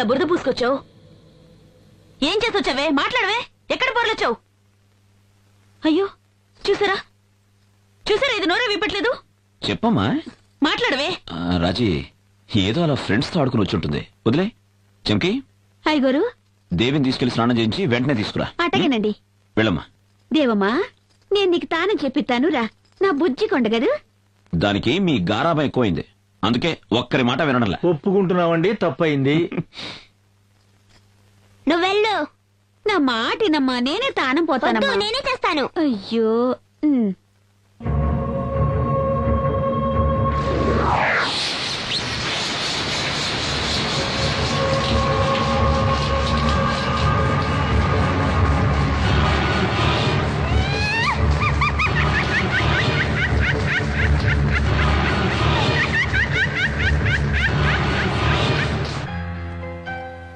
ఇలా బురద పూసుకొచ్చావు? ఏం చేసొచ్చావే? మాట్లాడవే. ఎక్కడ పొరలొచ్చావు అయ్యో చూసారా? చూసారా ఇది నోరే విప్పట్లేదు? చెప్పమ్మా. మాట్లాడవే. ఆ, రాజీ ఏదో అలా ఫ్రెండ్స్తో ఆడుకుని వచ్చి ఉంటుంది. వదిలే. చెంకి అయ్యగారు దేవిని తీసుకెళ్ళి స్నానం చేయించి వెంటనే తీసుకురా. అటగనండి వెళ్ళమ్మా. దేవమ్మా నేను నీకు తానం చెప్పిస్తాను రా. నా బుజ్జి కొండగదు దానికి మీ గారాబం ఎక్కువైంది. అందుకే ఒక్కరి మాట వినడంలే. ఒప్పుకుంటున్నామండి తప్పయింది నువ్వెళ్ళు నా మాటినమ్మా నేనే తానం పోతానమ్మా. నేనే చేస్తాను. అయ్యో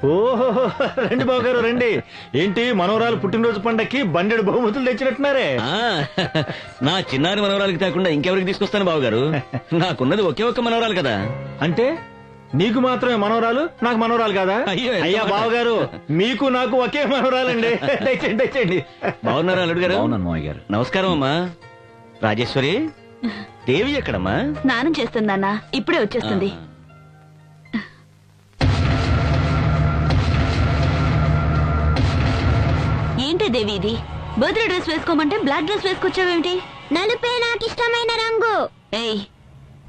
ఓహో రండి బావగారు రండి. ఏంటి మనవరాలు పుట్టినరోజు పండక్కి బండెడు బహుమతులు తెచ్చినట్టున్నారే? ఆ, నా చిన్నారి మనవరాలకి కాకుండా ఇంకెవరికి తీసుకొస్తాను బావగారు? నాకున్నది ఒకే ఒక్క మనవరాలు కదా. అంటే నీకు మాత్రమే మనవరాలు నాకు మనవరాలు కాదా? అయ్యో, ఎంత అయ్యా మాట. బావగారు మీకు నాకు ఒకే మనవరాలండి. దయచేయండి దయచేయండి బాగున్నారా అల్లుడు గారు అవునను మావయ్య గారు. నమస్కారం అమ్మా. రాజేశ్వరి దేవి ఎక్కడమ్మా? స్నానం చేస్తుందన్నా ఇప్పుడే వచ్చేస్తుంది. ఏంటి దేవి ఇది? బర్త్డే డ్రెస్ వేసుకోమంటే బ్లాక్ డ్రెస్ వేసుకొచ్చావేమిటి? నలుపే నాకు ఇష్టమైన రంగు. ఏయ్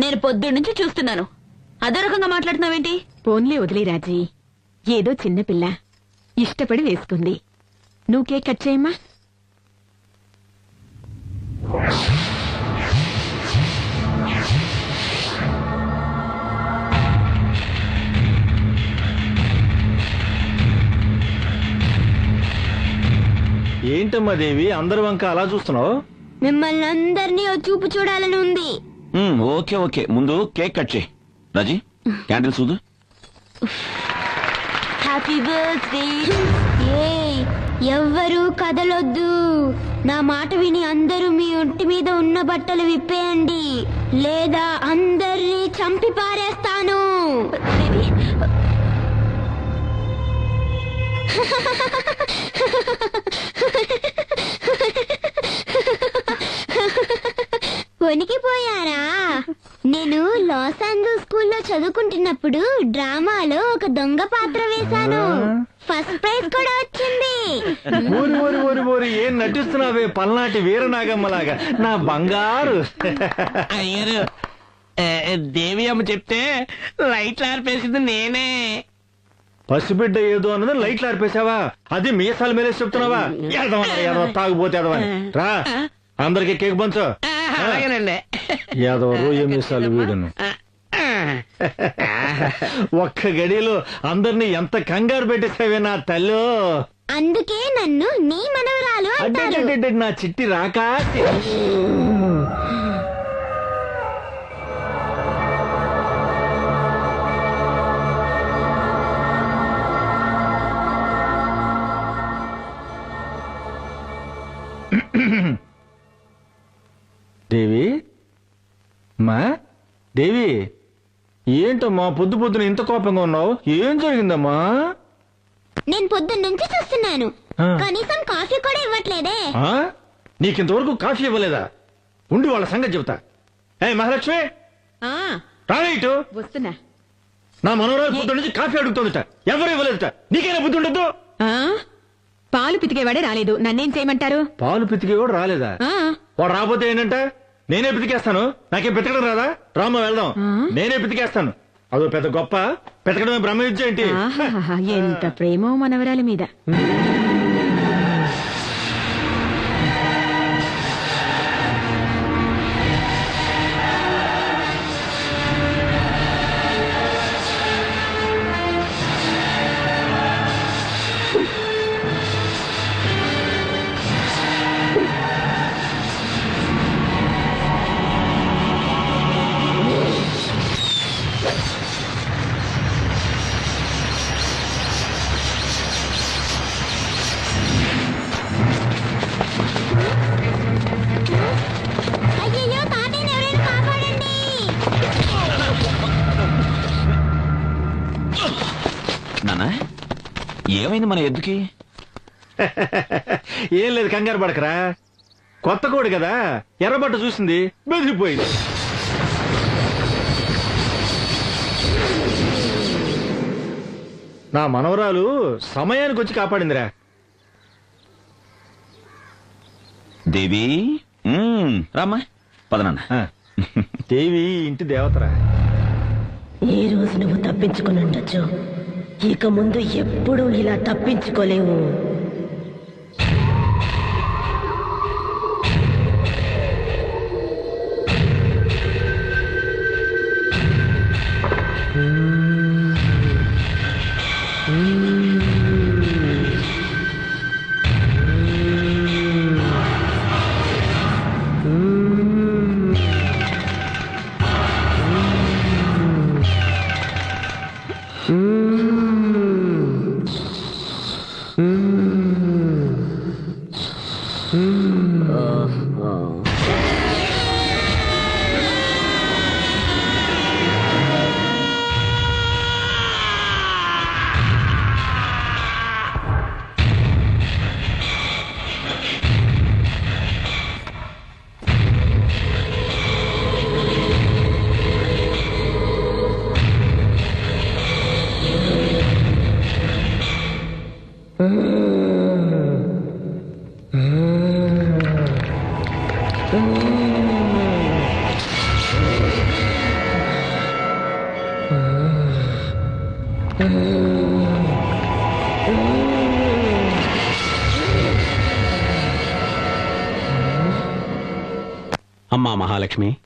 నేను పొద్దున్న నుంచి చూస్తున్నాను. అదే రకంగా మాట్లాడుతున్నావేంటి? పోన్లే వదిలే రాజీ. ఏదో చిన్నపిల్ల ఇష్టపడి వేసుకుంది. నువ్వు కేక్ కట్ చేయమ్మా. ఏంటమ్మా దేవి? అందరి వంక అలా చూస్తున్నావు? మిమ్మల్ని అందరినీ ఓ చూపు చూడాలని ఉంది. Um, okay okay. ముందు కేక్ కట్ చేయి. రాజీ క్యాండిల్ చూదు హ్యాపీ బర్త్డే ఎవ్వరూ కదలొద్దు. నా మాట విని అందరూ మీ ఒంటి మీద ఉన్న బట్టలు విప్పేయండి. లేదా అందరినీ చంపి పారేస్తాను. దేవి? వణికిపోయారా? నేను లాస్ ఏంజల్స్ స్కూల్లో చదువుకుంటున్నప్పుడు డ్రామాలో ఒక దొంగ పాత్ర వేశాను. ఫస్ట్ ప్రైజ్ కూడా వచ్చింది. ఏం నటిస్తున్నావే? పల్నాటి వీరనాగమ్మలాగా. నా బంగారు. అయ్యారు దేవి అమ్మ చెప్తే లైట్లు ఆర్పేసింది నేనే. పసిబిడ్డ ఏదో అన్నది లైట్లు ఆర్పేశావా? అది మీసాలు మేలేసి చెప్తున్నావా? తాగుపోతే ఎదవని రా అందరికి కేక్ పంచు. యాదవ రోజు మీసాలు వీడును? ఒక్క గడిలో అందరినీ ఎంత కంగారు పెట్టేసావే నా తల్లు? అందుకే నన్ను నీ మనవరాలు నా చిట్టి రాకా? దేవి? మా? దేవి? ఏంటమ్మా పొద్దు పొద్దున ఇంత కోపంగా ఉన్నావు? ఏం జరిగిందమ్మా? నేను పొద్దున్న నుంచి చూస్తున్నాను. కనీసం కాఫీ కూడా ఇవ్వట్లేదే. ఆ? నీకింతవరకు కాఫీ ఇవ్వలేదా? ఉండి వాళ్ళ సంగతి చెబుతా. ఏ మహాలక్ష్మి! ఇటు. వస్తున్నా. నా మనవరాలు పొద్దు నుంచి కాఫీ అడుగుతుందట. ఎవరు ఇవ్వలేదట? నీకైనా బుద్ధి ఉండద్దు? ఆ? పాలు పితికేవాడే రాలేదు. నన్నేం చేయమంటారు? పాలు పితికి కూడా రాలేదా? ఆ. వాడు రాబోతే ఏంటంట నేనే పితికేస్తాను. నాకేం పితకడం రాదా? రామ్మ వెళ్దాం? నేనే పితికేస్తాను. అదో పెద్ద గొప్ప. పితకడమే బ్రహ్మ విద్య ఏంటి ఎంత ప్రేమో మనవరాలి మీద. ఏమైంది మన ఎద్దుకి? ఏం లేదు కంగారు పడకరా. కొత్త కోడి కదా ఎర్రబట్ట చూసింది బెదిరిపోయింది నా మనవరాలు సమయానికి వచ్చి కాపాడిందిరా. దేవి? మ్మ్, రామ్మా పద నాన్న ఆ. దేవి ఇంటి దేవతరా. ఈ రోజు నువ్వు తప్పించుకుని ఉండొచ్చు? ఇక ముందు ఎప్పుడూ ఇలా తప్పించుకోలేవు అమ్మా మహాలక్ష్మి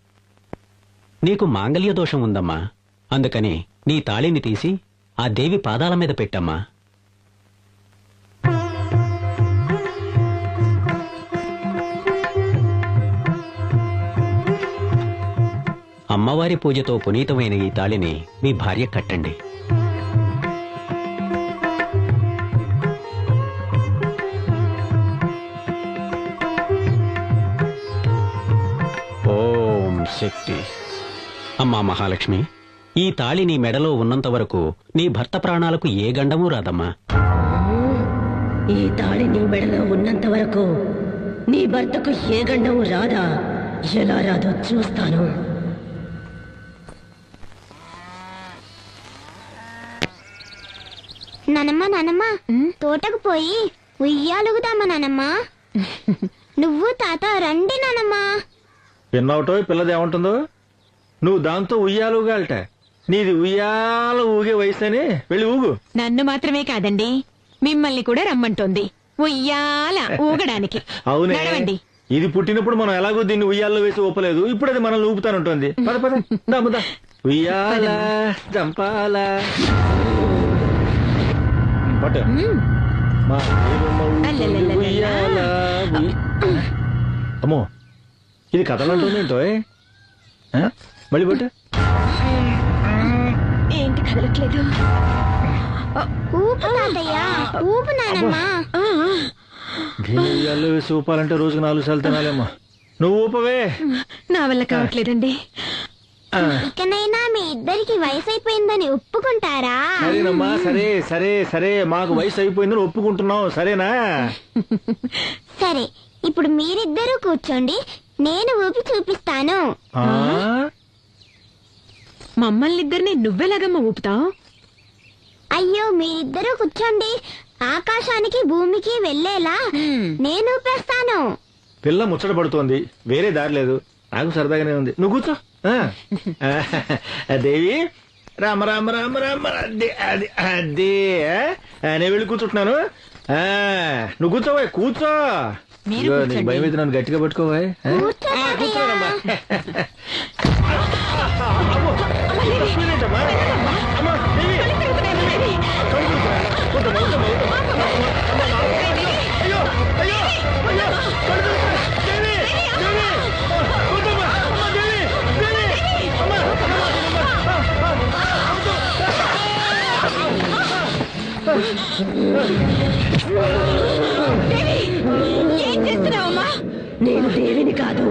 నీకు మాంగల్య దోషం ఉందమ్మా. అందుకని నీ తాళిని తీసి ఆ దేవి పాదాల మీద పెట్టమ్మా. అమ్మవారి పూజతో పునీతమైన ఈ తాళిని మీ భార్య కట్టండి. ఓం శక్తి. అమ్మా మహాలక్ష్మి ఈ తాళి నీ మెడలో ఉన్నంత వరకు నీ భర్త ప్రాణాలకు ఏ గండమూ రాదమ్మా. ఈ తాళి నీ మెడలో ఉన్నంత వరకు నీ భర్తకు ఏ గండము రాదా? ఎలా రాదో చూస్తాను. నానమ్మ నానమ్మ తోటకు పోయి ఉయ్యాలుగుదామా నానమ్మ? నువ్వు తాత రండి నానమ్మ. విన్నావుటో ఈ పిల్లది ఏమంటుందో? నువ్వు దాంతో ఉయ్యాలుగాలట. నీది ఉయ్యాల ఊగే వయసు అని వెళ్ళి ఊగు. నన్ను మాత్రమే కాదండి మిమ్మల్ని కూడా రమ్మంటోంది. ఉయ్యాల ఊగడానికి. అవునే. నడవండి. ఇది పుట్టినప్పుడు మనం ఎలాగో దీన్ని ఉయ్యాల్లో వేసి ఊపలేదు. ఇప్పుడు అది మనల్ని ఊపుతానుంటుంది. పద పద. ఉయ్యాల జంపాల మ్మ్. మా అల్లల్లల్లల్ల. ఉయ్యాల, ఉయ్- అమ్మో ఇది? మళ్ళీ పట్టు ఏంటి కదలట్లేదు? ఊపు తాతయ్య ఊపు నానమ్మ. ఆ, దీన్ని ఉయ్యాల్లో వేసి ఊపాలంటే రోజుకు నాలుగు సార్లు తినాలేమ్మా. నువ్వు ఊపవే. నా వల్ల కావట్లేదండి. ఇకనైనా మీ ఇద్దరికి వయసు అయిపోయిందని ఒప్పుకుంటారా? సరేనమ్మా సరే సరే సరే. మాకు వయసు అయిపోయిందని ఒప్పుకుంటున్నాం సరేనా? సరే ఇప్పుడు మీరిద్దరూ కూర్చోండి. నేను ఊపి చూపిస్తాను. ఆ? మమ్మల్ని ఇద్దరిని నువ్వెలాగమ్మా ఊపుతావు? అయ్యో మీరిద్దరూ కూర్చోండి. ఆకాశానికి భూమికి వెళ్ళేలా నేను ఊపేస్తాను. పిల్ల ముచ్చట పడుతోంది. వేరే దారి లేదు. నాకు సరదాగానే ఉంది. నువ్వు కూర్చో. దేవి? రామ రామ రామ రామ అదే అది అదే నేను వెళ్ళి కూర్చుంటున్నాను. ఆ, నువ్వు కూర్చోవా కూర్చో. భయం అయితే నన్ను గట్టిగా పట్టుకోవా ఆ? నేను దేవిని కాదు.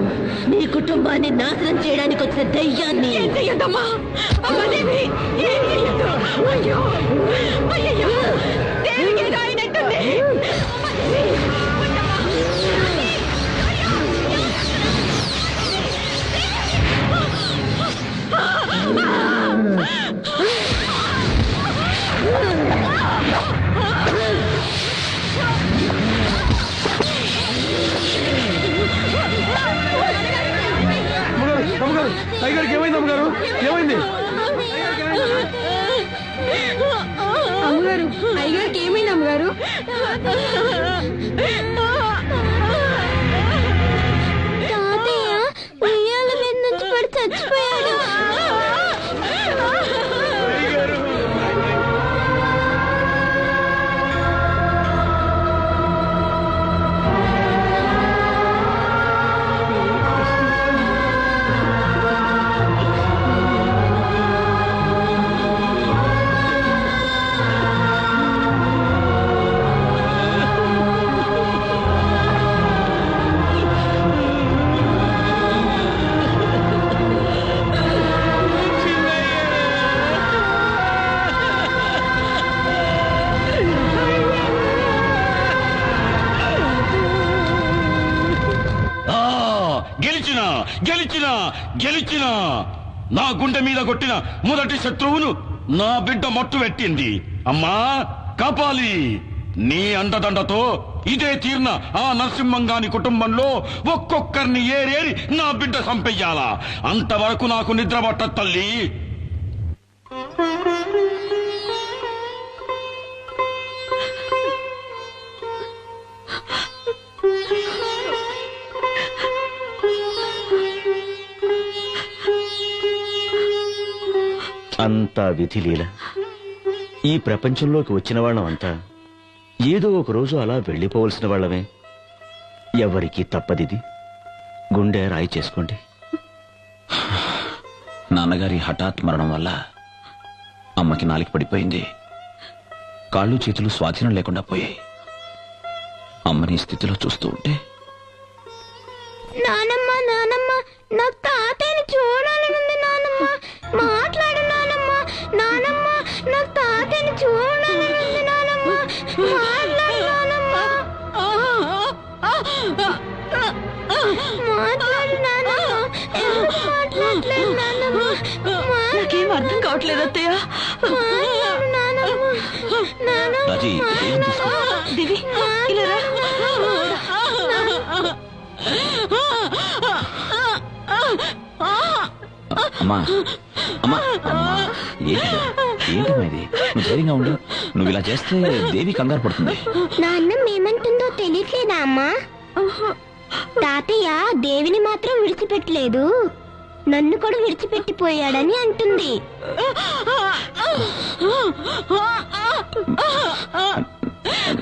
నీ కుటుంబాన్ని నాశనం చేయడానికి వచ్చిన దయ్యాన్ని. ఏం అమ్మా దేవి అయ్యో అయ్యగారికి ఏమైంది అమ్మగారు? ఏమైంది? అమ్మగారు అయ్యగారికి ఏమైంది అమ్మగారు? తాతయ్య ఉయ్యాల మీద నుంచి పడి చచ్చిపోయాడు గుండె మీద కొట్టిన మొదటి శత్రువును నా బిడ్డ మట్టు పెట్టింది. అమ్మా కాపాలి. నీ అండదండతో ఇదే తీర్న ఆ నరసింహంగాని కుటుంబంలో ఒక్కొక్కరిని ఏరేరి నా బిడ్డ సంపెయ్యాలా అంతవరకు నాకు నిద్ర పట్ట తల్లి. అంతా విధి లీల. ఈ ప్రపంచంలోకి వచ్చిన వాళ్ళమంతా ఏదో ఒక రోజు అలా వెళ్ళిపోవలసిన వాళ్ళమే. ఎవరికీ తప్పదిది. గుండె రాయి చేసుకోండి. నాన్నగారి హఠాత్ మరణం వల్ల అమ్మకి నాలికి పడిపోయింది. కాళ్ళు చేతులు స్వాధీనం లేకుండా పోయాయి. అమ్మని స్థితిలో చూస్తూ ఉంటే నాకేం అర్థం కావట్లేదు అత్తయ్య. రాజీ ఏం తీసుకో దేవి ఇలా రా. అమ్మా అమ్మా అమ్మా ఏంటి ఏంటమ్మా ఇది? నువ్వు ధైర్యంగా ఉండు. నువ్వు ఇలా చేస్తే దేవి కంగారు పడుతుంది. ఏమంటుందో తెలియట్లేదా అమ్మా? తాతయ్య దేవిని మాత్రం విడిచిపెట్టలేదు. నన్ను కూడా విడిచిపెట్టిపోయాడని అంటుంది.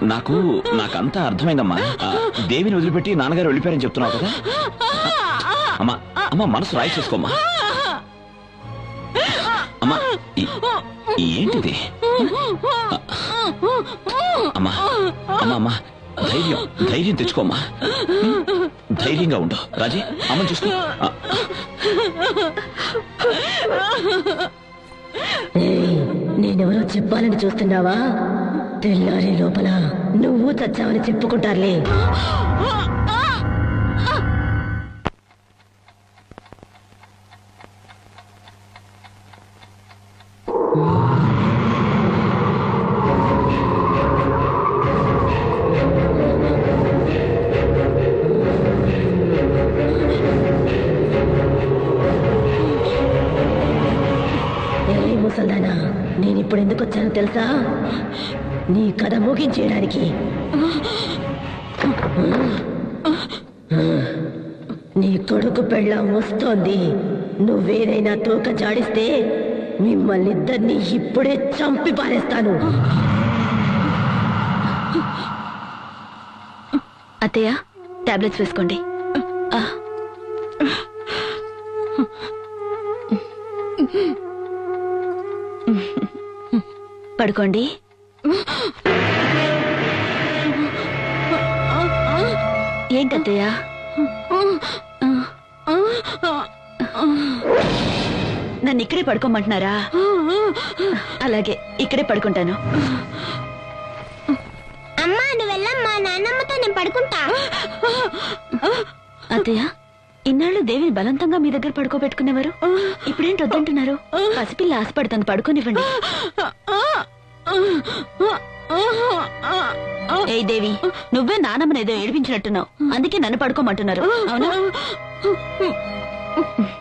నాకు నాకంతా అర్థమైందమ్మా. ఆ, దేవిని వదిలిపెట్టి నాన్నగారు వెళ్ళిపోయారని చెప్తున్నావు కదా? అమ్మా అమ్మా మనసు రాయి చేసుకోమ్మా. అమ్మా ఈ ఏంటిది? అమ్మా అమ్మా అమ్మా. ధైర్యం ధైర్యం తెచ్చుకోమ్మా. ధైర్యంగా ఉండు. రాజీ అమ్మ చూసుకో. ఆ, ఏయ్, నేనెవరో చెప్పాలని చూస్తున్నావా? తెల్లారి లోపల నువ్వు చచ్చావని చెప్పుకుంటారులే. ఏ తెలుసా? నీ కథ ముగించేయడానికి. నీ కొడుకు పెళ్ళం వస్తోంది. నువ్వేదైనా తోక జాడిస్తే మిమ్మల్ని ఇద్దరిని ఇప్పుడే చంపి పారేస్తాను. అత్తయ్య టాబ్లెట్స్ వేసుకోండి. పడుకోండి ఏం కత్తయ్య నన్ను ఇక్కడే పడుకోమంటున్నారా? అలాగే ఇక్కడే పడుకుంటాను. అమ్మా నువ్వు వెళ్ళమ్మా నాన్నమ్మతో నేను పడుకుంటా. అత్తయ్య ఇన్నాళ్ళు దేవిని బలవంతంగా మీ దగ్గర పడుకోబెట్టుకునేవారు. ఇప్పుడేంటి వద్దంటున్నారు? పసిపిల్ల ఆశపడుతుంది పడుకోనివ్వండి. ఏ దేవి నువ్వే నానమ్మని ఏదో ఏడిపించినట్టున్నావు. అందుకే నన్ను పడుకోమంటున్నారు. అవునా?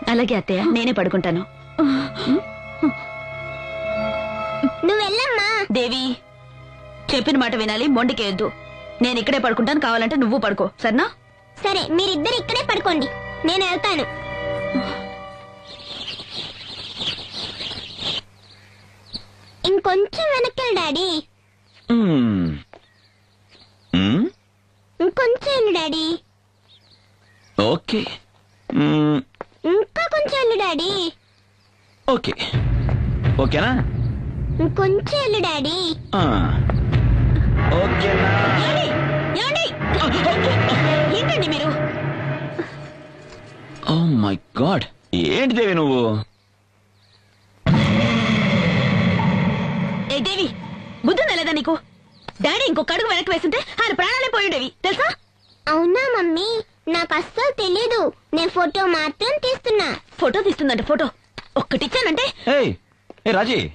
అలాగే అత్తయ్య నేనే పడుకుంటాను. నువ్వు వెళ్ళమ్మా దేవి చెప్పిన మాట వినాలి మొండికేయద్దు. నేను ఇక్కడే పడుకుంటాను కావాలంటే నువ్వు పడుకో. సరేనా? సరే మీరిద్దరు ఇక్కడే పడుకోండి. నేను వెళ్తాను. ఇంకొంచెం వెనక్కి డాడీ. ఇంకొంచెం వెళ్ళు డాడీ. ఓకే. ఇంకా కొంచెం వెళ్ళు డాడీ. ఓకే. ఓకేనా? ఇంకొంచెం వెళ్ళు డాడీ. ఆ. ఓకేనా ఏమండి? ఏంటండి మీరు? Oh my god. ఏంటి దేవి నువ్వు? దేవి బుద్ధి నెలదా నీకు? డాడీ ఇంకొక అడుగు వెనక్కి వేస్తుంటే ఆయన ప్రాణాలే పోయిండేవి తెలుసా? అవునా మమ్మీ? నాకు అస్సలు తెలీదు. నేను ఫోటో మాత్రం తీస్తున్నా. ఫోటో తీస్తుందంట ఫోటో. ఒక్కటిచ్చానంటే? ఏయ్ ఏ రాజీ.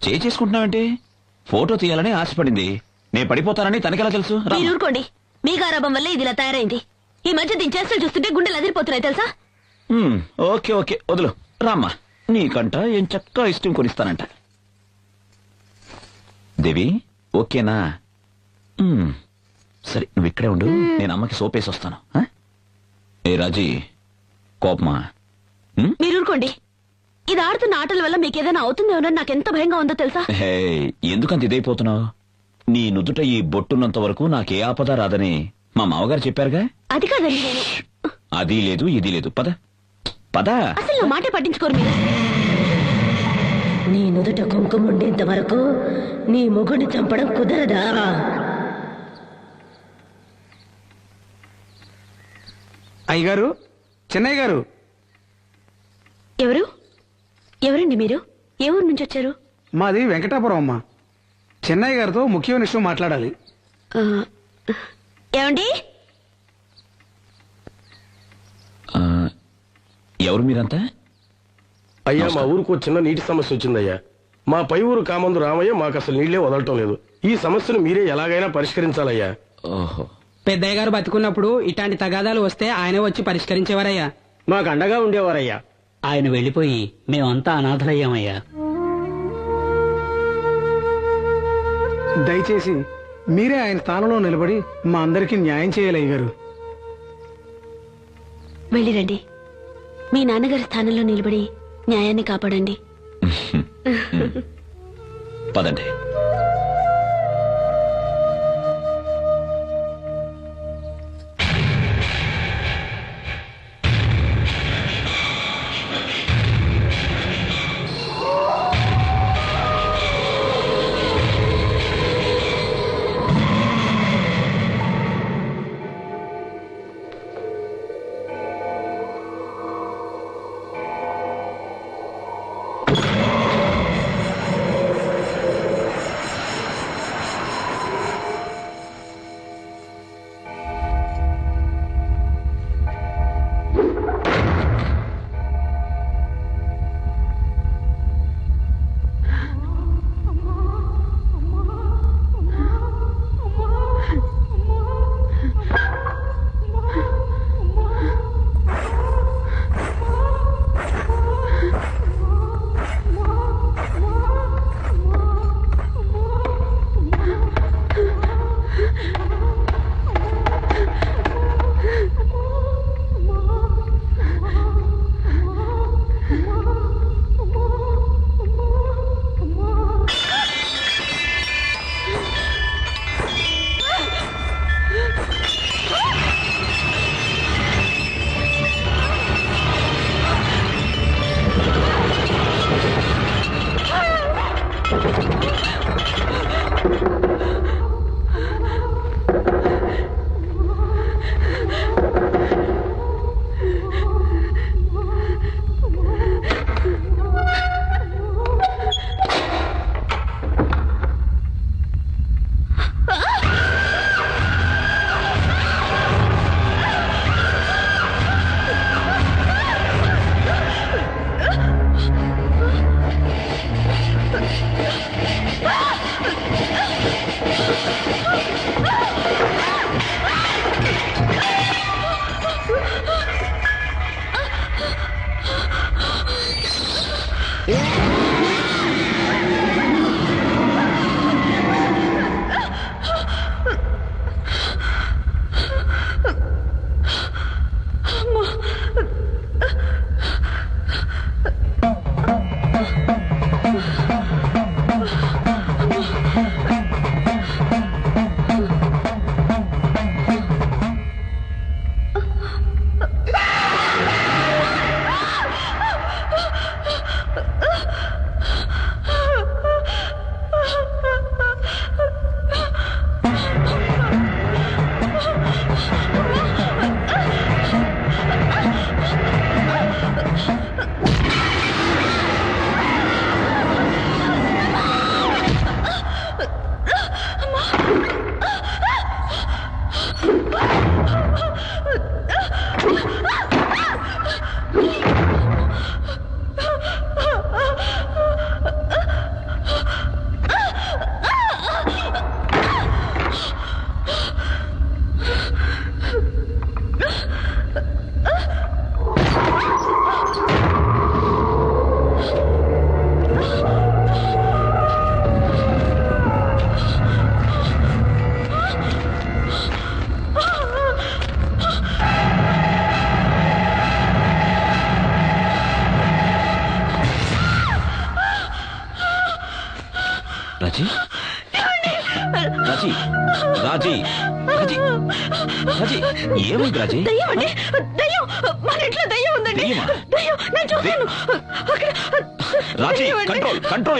చేయి చేసుకుంటున్నావేంటి? ఫోటో తీయాలని ఆశపడింది. నేను పడిపోతానని తనకెలా తెలుసు? రా. మీరు ఊరుకోండి. మీ గారాబం వల్ల ఇది ఇలా తయారైంది. ఈ మధ్య దీని చేష్టలు చూస్తుంటే గుండెలు అదిరిపోతున్నాయి తెలుసా? Um, okay okay. వదులు. రామ్మా. నీకంట ఏం చక్కగా ఇష్టం కొనిస్తానంట. దేవి ఓకేనా? సరే నువ్వు ఇక్కడే ఉండు. నేను అమ్మకి సోపేసి వస్తాను. ఆ? ఏ రాజీ కోపమా? మీరు ఊరుకోండి. ఇది ఆడుతున్న ఆటల వల్ల మీకు ఏదైనా అవుతుందేమో నాకు ఎంత భయంగా ఉందో తెలుసా? హే ఎందుకంత ఇదైపోతున్నావు? నీ నుదుట ఈ బొట్టున్నంత వరకు నాకే ఆపద రాదని మా మామగారు చెప్పారుగా? అది కాదండి నేను అది లేదు ఇది లేదు. పద. పద. అసలు నా మాటే పట్టించుకోరు మీరు. నీ నుదుట కుంకుమ ఉండేంత వరకు నీ మొగుడిని చంపడం కుదరదా? అయ్యగారు చెన్నయ్య గారు ఎవరు? ఎవరండి మీరు? ఏ ఊరు నుంచి వచ్చారు? మాది వెంకటాపురం అమ్మ. చెన్నయ్య గారితో ముఖ్యమైన విషయం మాట్లాడాలి. ఆ, ఏమండి? ఎవరు మీరంతా? అయ్యా మా ఊరుకు చిన్న నీటి సమస్య వచ్చిందయ్యా. మా పై ఊరు కామందు రామయ్య మాకు అసలు నీళ్ళే వదలటం లేదు. ఈ సమస్యను మీరే ఎలాగైనా పరిష్కరించాలయ్యా. ఓహో. పెద్దయ్య గారు బతుకున్నప్పుడు ఇట్లాంటి తగాదాలు వస్తే ఆయనే వచ్చి పరిష్కరించేవారయ్యా. మాకు అండగా ఉండేవారయ్యా. ఆయన వెళ్ళిపోయి మేమంతా అనాథలయ్యామయ్యా. దయచేసి మీరే ఆయన స్థానంలో నిలబడి మా అందరికీ న్యాయం చేయాలి అయ్యగారు వెళ్ళిరండి. మీ నాన్నగారి స్థానంలో నిలబడి న్యాయాన్ని కాపాడండి. పదండి.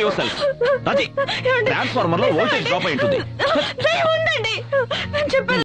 యువర్ సెల్ఫ్ ఏమండి? ట్రాన్స్ఫార్మర్లో వోల్టేజ్ డ్రాప్ అయి ఉంటుంది.